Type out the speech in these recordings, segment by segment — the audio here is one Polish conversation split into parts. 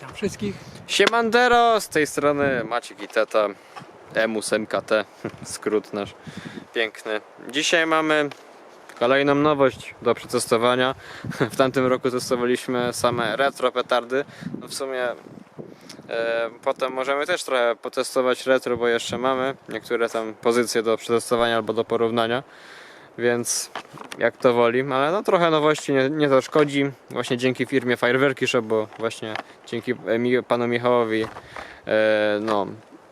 Witam wszystkich. Siemandero, z tej strony Maciek i Teta, Emus MKT, skrót nasz piękny. Dzisiaj mamy kolejną nowość do przetestowania. W tamtym roku testowaliśmy same retro petardy. No w sumie e, potem możemy też trochę potestować retro, bo jeszcze mamy niektóre tam pozycje do przetestowania albo do porównania. Więc jak to woli, ale no trochę nowości nie, nie zaszkodzi. Właśnie dzięki firmie Fireworki Shop, bo właśnie dzięki e, panu Michałowi e, no,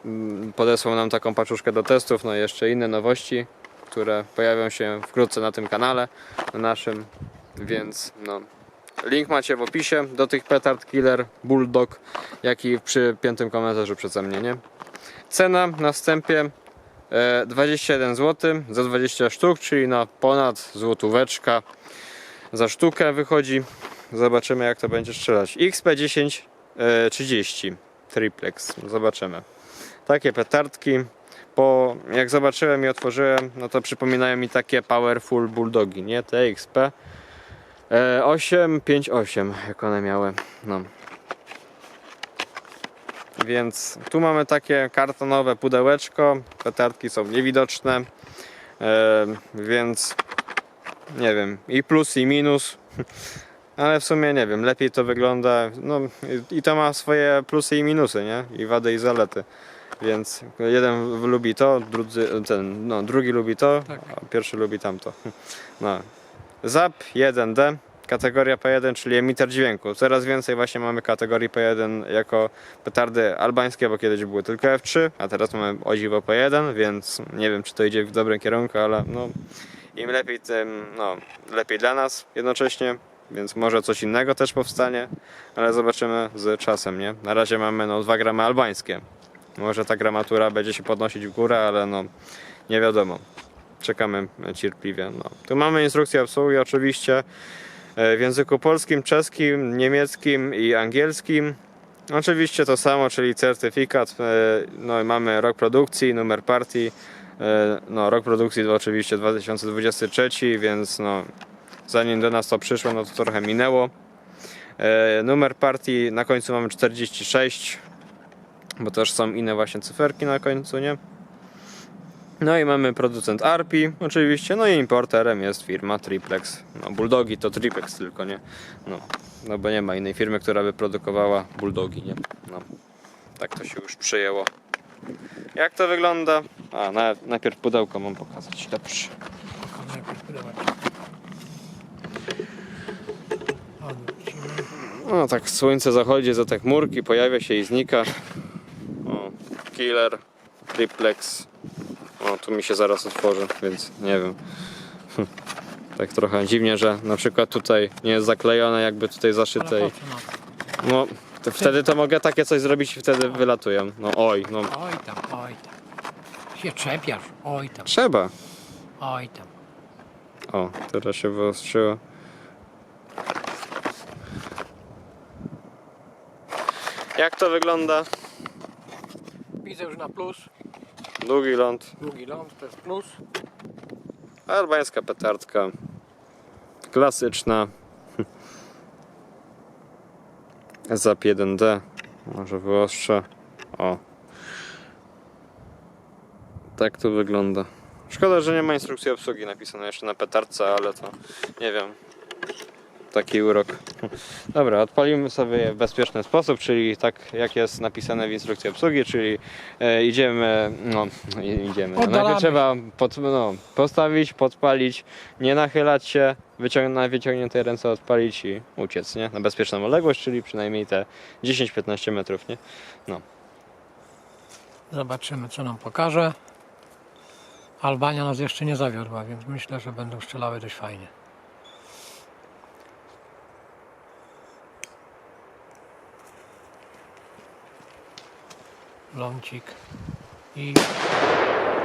mm, podesłał nam taką paczuszkę do testów, no i jeszcze inne nowości, które pojawią się wkrótce na tym kanale na naszym, więc no link macie w opisie do tych petard killer bulldog, jak i przy piętym komentarzu przeze mnie, nie? Cena na wstępie 21 zł za 20 sztuk, czyli na ponad złotóweczka za sztukę wychodzi. Zobaczymy jak to będzie strzelać. XP10 e, 30 triplex. Zobaczymy. Takie petardki. Po, jak zobaczyłem i otworzyłem, no to przypominają mi takie Powerful Bulldogi, nie? Te XP. E, 858 jak one miały. No. Więc tu mamy takie kartonowe pudełeczko. Petardki są niewidoczne. Więc nie wiem, i plus i minus. Ale w sumie nie wiem, lepiej to wygląda. No i- to ma swoje plusy i minusy, nie? I wady i zalety. Więc jeden lubi to, drudzy, ten, no, drugi lubi to, Tak. a pierwszy lubi tamto. No. ZAP 1D, kategoria P1, czyli emiter dźwięku. Coraz więcej właśnie mamy kategorii P1 jako petardy albańskie, bo kiedyś były tylko F3, a teraz mamy o dziwo P1, więc nie wiem czy to idzie w dobrym kierunku, ale no im lepiej tym, no lepiej dla nas jednocześnie, więc może coś innego też powstanie, ale zobaczymy z czasem, nie? Na razie mamy no 2 gramy albańskie. Może ta gramatura będzie się podnosić w górę, ale no nie wiadomo. Czekamy cierpliwie. No. Tu mamy instrukcję obsługi oczywiście w języku polskim, czeskim, niemieckim i angielskim. Oczywiście to samo, czyli certyfikat. e, No i mamy rok produkcji, numer partii. E, No, rok produkcji to oczywiście 2023, więc no, zanim do nas to przyszło, no to trochę minęło. E, Numer partii na końcu mamy 46, bo też są inne właśnie cyferki na końcu, nie? No i mamy producent Arpi, oczywiście, no i importerem jest firma Triplex. No, Bulldogi to Triplex tylko, nie? No, no bo nie ma innej firmy, która by produkowała Bulldogi, nie? No, tak to się już przyjęło. Jak to wygląda? A, na, najpierw pudełko mam pokazać, dobrze. No tak słońce zachodzi za te chmurki, pojawia się i znika. O, killer, triplex. O, tu mi się zaraz otworzy, więc nie wiem. Tak trochę dziwnie, że na przykład tutaj nie jest zaklejone jakby tutaj zaszyte. i-? No, to wtedy to mogę takie coś zrobić i wtedy wylatują. No oj, no Oj tam, oj tam. Się czepiasz. Oj tam, trzeba. oj tam. O, teraz się wyostrzyło. Jak to wygląda? Widzę już na plus. Długi ląd. Długi ląd to jest plus. Albańska petardka. Klasyczna. ZAP 1D. Może wyostrzę. O. Tak to wygląda. Szkoda, że nie ma instrukcji obsługi napisane jeszcze na petardce, ale to nie wiem. Taki urok. Dobra, odpalimy sobie w bezpieczny sposób, czyli tak jak jest napisane w instrukcji obsługi, czyli e, idziemy, no idziemy. No, Oddalamy. najpierw trzeba pod, no, postawić, podpalić, nie nachylać się, wyciąg na wyciągniętej ręce odpalić i uciec, nie? Na bezpieczną odległość, czyli przynajmniej te 10-15 metrów, nie? Zobaczymy co nam pokaże. Albania nas jeszcze nie zawiodła, więc myślę, że będą strzelały dość fajnie. Lącik i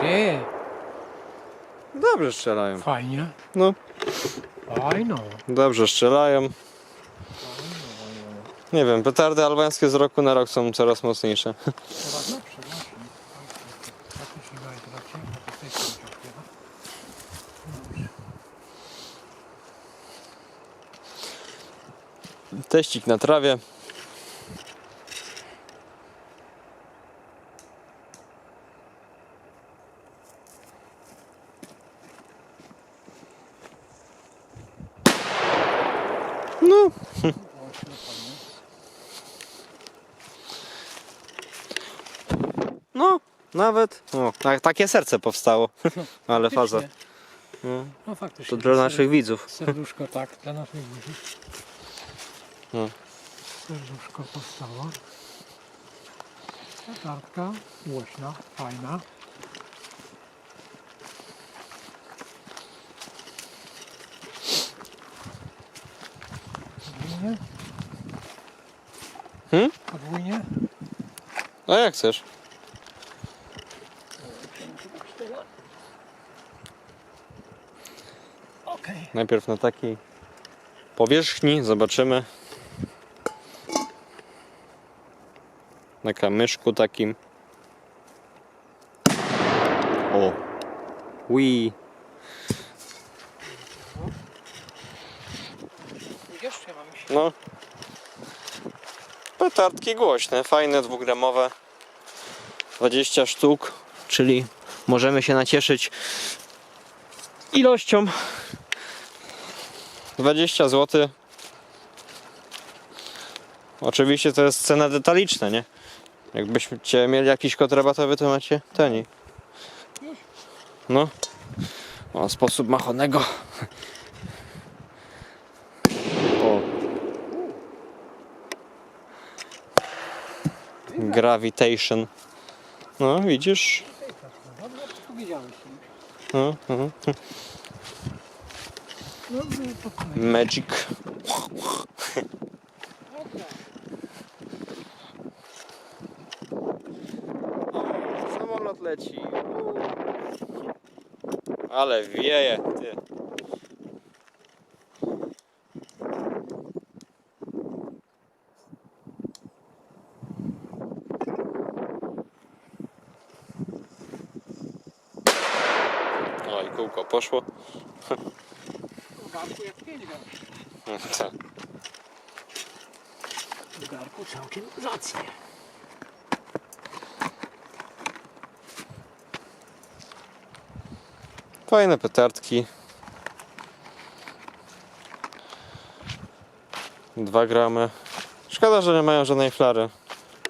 ty, Dobrze strzelają. fajnie, No, fajno. dobrze strzelają. Nie wiem, petardy albańskie z roku na rok są coraz mocniejsze. Coraz lepsze, właśnie. Mi się wydaje, to tak ciemno, to z tej strony się otwiera. Teścik na trawie. No. No, nawet. O, tak, takie serce powstało. Ale faza. No, No faktycznie. to dla naszych widzów. Serduszko, tak, dla naszych widzów. No. Serduszko powstało. Latarka, głośna, fajna. A jak chcesz? Okej. Najpierw na takiej powierzchni zobaczymy. Na kamyszku takim. O. Ui. No. Petardki głośne, fajne, dwugramowe. 20 sztuk, czyli możemy się nacieszyć ilością 20 zł. Oczywiście to jest cena detaliczna, nie? Jakbyście mieli jakiś kod rabatowy, to macie taniej. No. O, sposób machonego. Gravitation. No, widzisz? No, no. Magic. Samolot leci. Ale wieje, ty. Kółko poszło. W garku pięć garów. Tak. W garku całkiem zacnie. Fajne petardki. 2 gramy. Szkoda, że nie mają żadnej flary.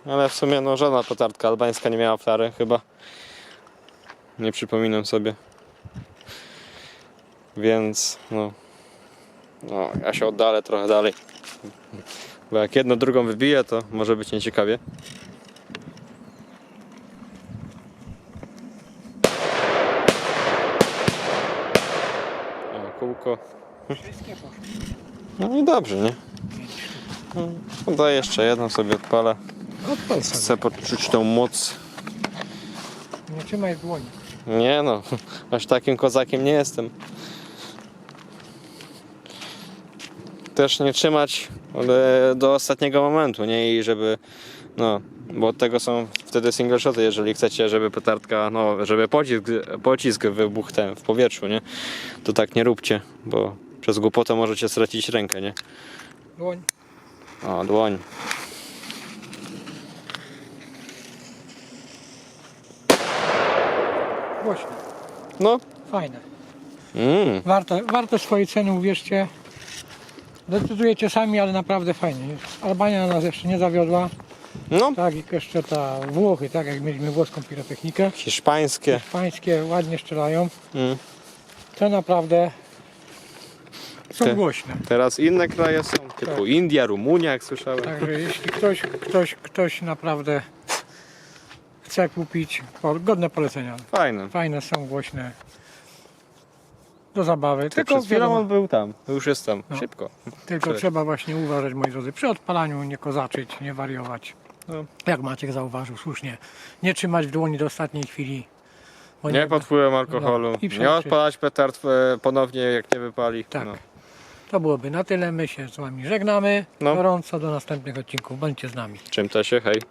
Ale w sumie no żadna petardka albańska nie miała flary chyba. Nie przypominam sobie. Więc no. No, ja się oddalę trochę dalej. Bo jak jedno drugą wybiję, to może być nieciekawie. O, kółko. No i dobrze, nie? No, Daję jeszcze jedną sobie odpalę. Chcę poczuć tą moc. Nie trzymaj dłoni. Nie no, aż takim kozakiem nie jestem. Też nie trzymać ale do ostatniego momentu, nie? I żeby, no, bo od tego są wtedy single shoty, jeżeli chcecie, żeby petardka, no, żeby pocisk, pocisk wybuchł ten w powietrzu, nie? To tak nie róbcie, bo przez głupotę możecie stracić rękę, nie? Dłoń. O, dłoń. Głośno. No. Fajne. Mm. Warto, warto swojej ceny, uwierzcie. Decydujecie sami, ale naprawdę fajnie. Albania nas jeszcze nie zawiodła. No, Tak, jak jeszcze ta Włochy, tak jak mieliśmy włoską pirotechnikę. hiszpańskie. Hiszpańskie ładnie strzelają. Mm. To naprawdę są Te- głośne. Teraz inne kraje są, typu Tak. India, Rumunia, jak słyszałem. Także jeśli ktoś, ktoś, ktoś naprawdę chce kupić, po- godne polecenia. Fajne. Fajne są, głośne. Do zabawy. Tylko Tylko, przed chwilą wiadomo, on był tam. Już jest tam. No. Szybko. tylko Cześć. trzeba właśnie uważać, moi drodzy, przy odpalaniu nie kozaczyć, nie wariować. No. Jak Maciek zauważył słusznie, nie trzymać w dłoni do ostatniej chwili. bo Nie pod wpływem alkoholu. No, i nie odpalać petard e, ponownie, jak nie wypali. Tak. No. To byłoby na tyle. My się z Wami żegnamy. No. Gorąco do następnych odcinków. Bądźcie z nami. Czym to się, hej.